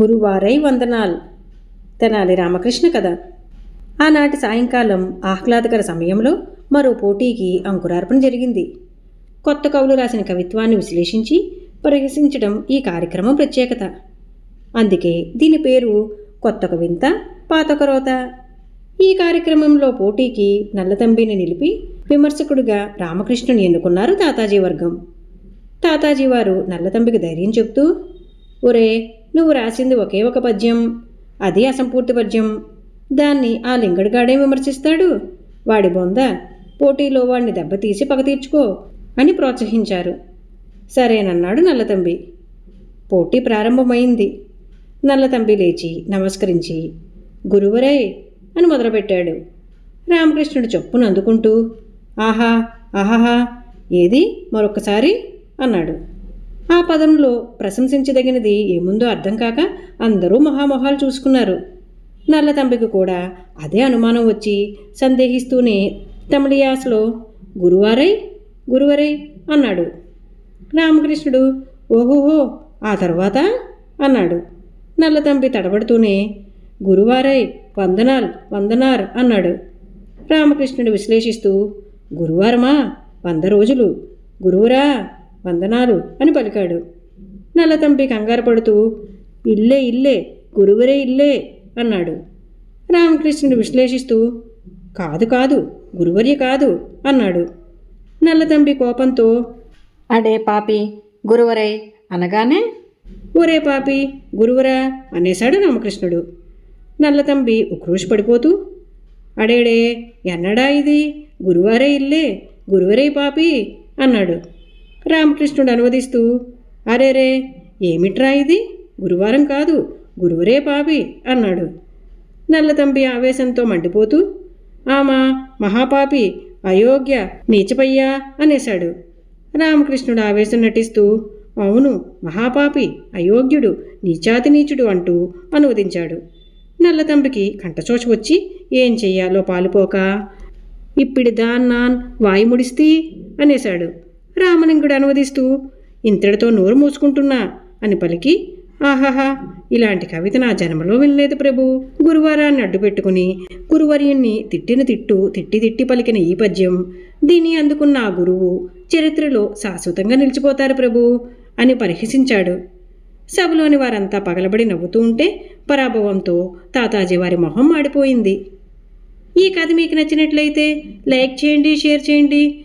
గురువారై వందనాల్. తెనాలి రామకృష్ణ కథ. ఆనాటి సాయంకాలం ఆహ్లాదకర సమయంలో మరో పోటీకి అంకురార్పణ జరిగింది. కొత్త కవులు రాసిన కవిత్వాన్ని విశ్లేషించి ప్రదర్శించడం ఈ కార్యక్రమం ప్రత్యేకత. అందుకే దీని పేరు కొత్త కవింత పాతకరోత ఈ కార్యక్రమంలో పోటీకి నల్లతంబిని నిలిపి విమర్శకుడిగా రామకృష్ణుని ఎన్నుకున్నారు తాతాజీ వర్గం. తాతాజీ వారు నల్లతంబికి ధైర్యం చెప్తూ ఒరే నువ్వు రాసింది ఒకే ఒక పద్యం. అది అసంపూర్తి పద్యం. దాన్ని ఆ లింగడుగాడే విమర్శిస్తాడు. వాడి బొంద పోటీలో వాడిని దెబ్బతీసి పగ తీర్చుకో అని ప్రోత్సహించారు. సరేనన్నాడు నల్లతంబి. పోటీ ప్రారంభమైంది. నల్లతంబి లేచి నమస్కరించి గురువరే అని మొదలుపెట్టాడు. రామకృష్ణుడు చొప్పును అందుకుంటూ ఆహా ఆహాహా ఏది? మరొక్కసారి? అన్నాడు. ఆ పదంలో ప్రశంసించదగినది ఏముందో అర్థం కాక అందరూ మహామొహాలు చూసుకున్నారు. నల్లతంబికి కూడా అదే అనుమానం వచ్చి సందేహిస్తూనే తమిళియాసలో గురువారై గురువరై అన్నాడు. రామకృష్ణుడు ఓహోహో ఆ తర్వాత అన్నాడు. నల్లతంబి తడబడుతూనే గురువారై వందనాల్ వందనార్ అన్నాడు. రామకృష్ణుడు విశ్లేషిస్తూ గురువారమా వంద రోజులు గురువురా వందనాలు అని పలికాడు. నల్లతంబి కంగారు పడుతూ ఇల్లే ఇల్లే గురువరే ఇల్లే అన్నాడు. రామకృష్ణుడు విశ్లేషిస్తూ కాదు కాదు గురువర్య కాదు అన్నాడు. నల్లతంబి కోపంతో అడే పాపి గురువరై అనగానే? ఒరే పాపి గురువరా అనేశాడు రామకృష్ణుడు. నల్లతంబి ఉక్రోషి పడిపోతూ అడేడే ఎన్నడా ఇది? గురువారే ఇల్లే గురువరే పాపి అన్నాడు. రామకృష్ణుడు అనువదిస్తూ అరేరే ఏమిట్రా ఇది? గురువారం కాదు గురువురే పాపి అన్నాడు. నల్లతంబి ఆవేశంతో మండిపోతూ ఆమా మహాపాపి అయోగ్య నీచపయ్యా అనేశాడు. రామకృష్ణుడు ఆవేశం నటిస్తూ అవును మహాపాపి అయోగ్యుడు నీచాతి నీచుడు అంటూ అనువదించాడు. నల్లతంబికి కంటచోచ వచ్చి ఏం చెయ్యాలో పాలుపోక ఇప్పిడి దాన్నాన్ వాయుముడిస్తీ అనేశాడు. రామలింగుడు అనువదిస్తూ ఇంతటితో నోరు మూసుకుంటున్నా అని పలికి ఆహాహా ఇలాంటి కవిత నా జన్మలో వినలేదు ప్రభు. గురువారాన్ని అడ్డుపెట్టుకుని గురువర్యుణ్ణి తిట్టిన తిట్టు తిట్టి తిట్టి పలికిన ఈ పద్యం దీన్ని అందుకున్న ఆ గురువు చరిత్రలో శాశ్వతంగా నిలిచిపోతారు ప్రభు అని పరిహసించాడు. సభలోని వారంతా పగలబడి నవ్వుతూ ఉంటే పరాభవంతో తాతాజీ వారి మొహం మాడిపోయింది. ఈ కథ మీకు నచ్చినట్లయితే లైక్ చేయండి షేర్ చేయండి